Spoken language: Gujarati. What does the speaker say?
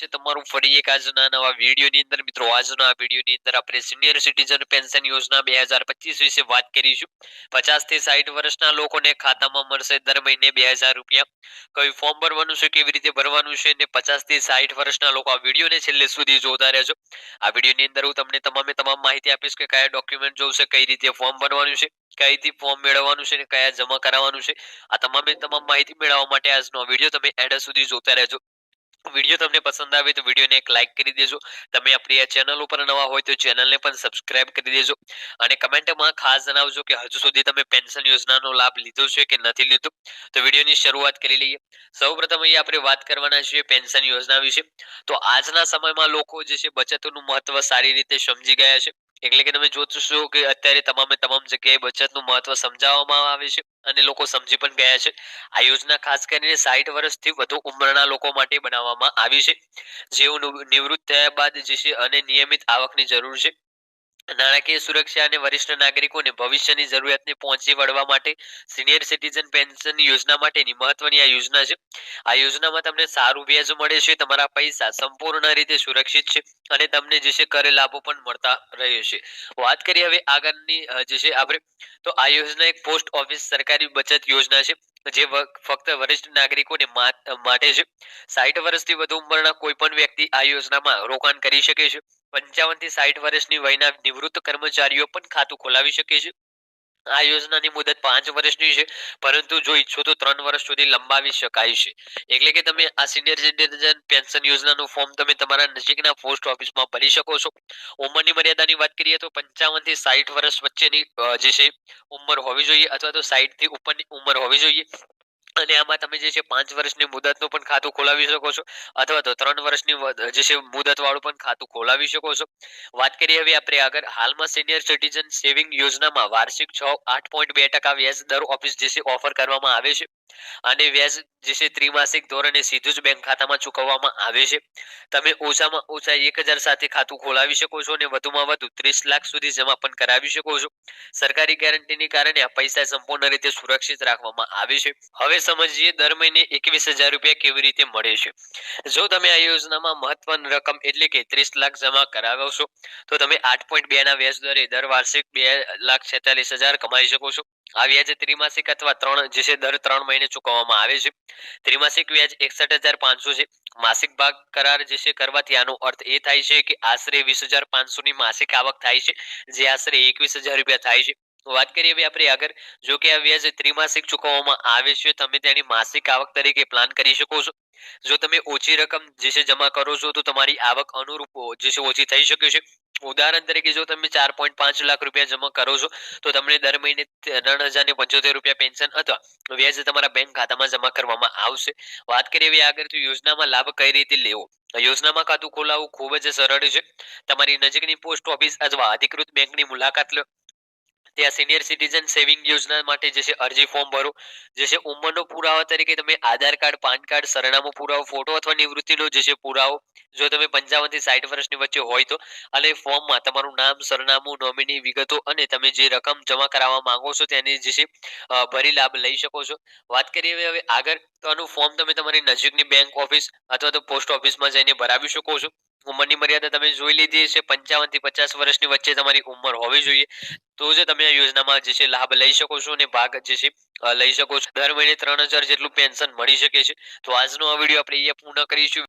છે, તમારું ફરી એક આજના નવા વિડીયોની અંદર. મિત્રો, આજના આ વિડીયોની અંદર આપણે સિનિયર સિટીઝન પેન્શન યોજના બે હજાર પચીસ વિશે વાત કરીશું. પચાસથી સાઠ વર્ષના લોકોને ખાતામાં મળશે દર મહિને બે હજાર રૂપિયા. કયું ફોર્મ ભરવાનું છે, કેવી રીતે ભરવાનું છે અને પચાસથી સાઠ વર્ષના લોકો આ વિડીયોને છેલ્લે સુધી જોતા રહેજો. આ વિડીયોની અંદર હું તમને તમામે તમામ માહિતી આપીશ કે કયા ડોક્યુમેન્ટ જોશે, કઈ રીતે ફોર્મ ભરવાનું છે કઈ રીતે ફોર્મ મેળવવાનું છે અને કયા જમા કરાવવાનું છે. આ તમામે તમામ માહિતી મેળવવા માટે આજનો વીડિયો તમે એડ સુધી જોતા રહેજો. વીડિયો તમને પસંદ આવે તો વિડીયોને એક લાઈક કરી દેજો. તમે આપણી આ ચેનલ ઉપર નવા હોય તો ચેનલને પણ સબસ્ક્રાઇબ કરી દેજો. અને કમેન્ટમાં ખાસ જણાવજો કે હજુ સુધી તમે પેન્શન યોજનાનો લાભ લીધો છે કે નથી લીધો? તો વિડીયોની શરૂઆત કરી લઈએ. સૌપ્રથમ અહીંયા આપણે વાત કરવાના છીએ પેન્શન યોજના વિશે. તો આજના સમયમાં લોકો જે છે બચતનું મહત્વ સારી રીતે સમજી ગયા છે. એટલે કે તમે જોશો કે અત્યારે તમામે તમામ જગ્યાએ બચતનું મહત્વ સમજાવવામાં આવે છે. અને લોકો સમજી પણ ગયા છે. આ યોજના ખાસ કરીને સાહીઠ વર્ષથી વધુ ઉંમરના લોકો માટે બનાવવામાં આવી છે. જેઓ નિવૃત્ત થયા બાદ જે છે અને નિયમિત આવકની જરૂર છે. નાણાકીય સુરક્ષા અને વરિષ્ઠ નાગરિકોને ભવિષ્યની જરૂરિયાતને પહોંચી વળવા માટે સિનિયર સિટીઝન પેન્શન યોજના માટેની મહત્વની આ યોજના છે. આ યોજનામાં તમને સારું વ્યાજ મળે છે, તમારા પૈસા સંપૂર્ણ રીતે સુરક્ષિત છે અને તમને જે છે કરે લાભો પણ મળતા રહ્યો છે. વાત કરીએ હવે આગળની જે છે આપણે, તો આ યોજના એક પોસ્ટ ઓફિસ સરકારી બચત યોજના છે, જે ફક્ત વરિષ્ઠ નાગરિકોને માટે છે. સાઠ વર્ષથી વધુ ઉંમરના કોઈ પણ વ્યક્તિ આ યોજનામાં રોકાણ કરી શકે છે. પંચાવનથી સાઠ વર્ષની વયના નિવૃત્ત કર્મચારીઓ પણ ખાતું ખોલાવી શકે છે. આ યોજનાની મુદત પાંચ વર્ષની છે, પરંતુ જો ઈચ્છો તો ત્રણ વર્ષ સુધી લંબાવી શકાય છે. એટલે કે તમે આ સિનિયર સિટીઝન પેન્શન યોજનાનું ફોર્મ તમે તમારા નજીકના પોસ્ટ ઓફિસમાં ભરી શકો છો. ઉંમરની મર્યાદાની વાત કરીએ તો પંચાવનથી સાઠ વર્ષ વચ્ચેની જે છે, ઉંમર હોવી જોઈએ અથવા તો સાઠથી ઉપરની ઉંમર હોવી જોઈએ. અને આમાં તમે જે છે પાંચ વર્ષની મુદતનું પણ ખાતું ખોલાવી શકો છો, અથવા તો ત્રણ વર્ષની જે છે મુદત વાળું પણ ખાતું ખોલાવી શકો છો. વાત કરીએ હવે આપણે આગળ. હાલમાં સિનિયર સિટીઝન સેવિંગ યોજનામાં વાર્ષિક છ, આઠ પોઈન્ટ બે ટકા વ્યાજ દર ઓફિસ જે છે ઓફર કરવામાં આવે છે. અને વ્યાજ જે છે ત્રિમાસિક ધોરણે સીધું જ બેંક ખાતામાં ચૂકવવામાં આવે છે. તમે ઓછામાં ઓછા એક હજાર સાથે ખાતું ખોલાવી શકો છો અને વધુમાં વધુ ત્રીસ લાખ સુધી જમા પણ કરાવી શકો છો. સરકારી ગેરંટીને કારણે આ પૈસા સંપૂર્ણ રીતે સુરક્ષિત રાખવામાં આવે છે. હવે સમજીએ દર મહિને એકવીસ હજાર રૂપિયા કેવી રીતે મળે છે. જો તમે આ યોજનામાં મહત્વની રકમ એટલે કે ત્રીસ લાખ જમા કરાવશો, તો તમે આઠ પોઈન્ટ બે ના વ્યાજ દરે દર વાર્ષિક બે લાખ છેતાલીસ હજાર કમાઈ શકો છો. આ વ્યાજ ત્રિમાસિક અથવા ત્રણ, જે છે દર ત્રણ મહિને ચૂકવવામાં આવે છે. ત્રિમાસિક વ્યાજ એકસઠ હજાર પાંચસો છે. માસિક ભાગ કરાર જે છે કરવાથી આનો અર્થ એ થાય છે કે આશરે વીસ હજાર પાંચસો ની માસિક આવક થાય છે, જે આશરે એકવીસ હજાર રૂપિયા થાય છે. વાત કરીએ હવે આપણે આગળ. જો કે આ વ્યાજ ત્રિમાસિક ચૂકવવામાં આવે છે, તમે તેની માસિક આવક તરીકે પ્લાન કરી શકો છો. જો તમે ઓછી રકમ જે છે જમા કરો છો, તો તમારી આવક અનુરૂપ જે છે ઓછી થઈ શકે છે. ઉદાહરણ તરીકે જો તમે ચાર પોઈન્ટ પાંચ લાખ રૂપિયા જમા કરો છો, તો તમને દર મહિને ત્રણ હજાર ને પંચોતેર રૂપિયા પેન્શન અથવા વ્યાજ તમારા બેંક ખાતામાં જમા કરવામાં આવશે. વાત કરીએ આગળ, તો યોજનામાં લાભ કઈ રીતે લેવો? યોજનામાં ખાતું ખોલાવવું ખૂબ જ સરળ છે. તમારી નજીકની પોસ્ટ ઓફિસ અથવા અધિકૃત બેંકની મુલાકાત લો. ત્યાં સિનિયર સિટીઝન સેવિંગ યોજના માટે જે છે અરજી ફોર્મ ભરો. જે છે ઉંમરનો પુરાવા તરીકે તમે આધાર કાર્ડ, પાન કાર્ડ, સરનામું પુરાવો ફોટો અથવા નિવૃત્તિનો જે છે પુરાવો, જો તમે પંચાવનથી સાઠ વર્ષની વચ્ચે હોય તો, અને ફોર્મમાં તમારું નામ, સરનામું નોમિની વિગતો અને તમે જે રકમ જમા કરાવવા માંગો છો તેની જે છે ભરી લાભ લઈ શકો છો. વાત કરીએ હવે આગળ, તો આનું ફોર્મ તમે તમારી નજીકની બેંક ઓફિસ અથવા તો પોસ્ટ ઓફિસમાં જઈને ભરાવી શકો છો. ઉંમરની મર્યાદા તમે જોઈ લીધી છે પંચાવનથી પચાસ વર્ષની વચ્ચે તમારી ઉંમર હોવી જોઈએ. તો જે તમે આ યોજનામાં જે છે લાભ લઈ શકો છો અને ભાગ જે છે લઈ શકો છો. દર મહિને ત્રણ હજાર જેટલું પેન્શન મળી શકે છે. તો આજનો આ વીડિયો આપણે અહીંયા પૂર્ણ કરીશું.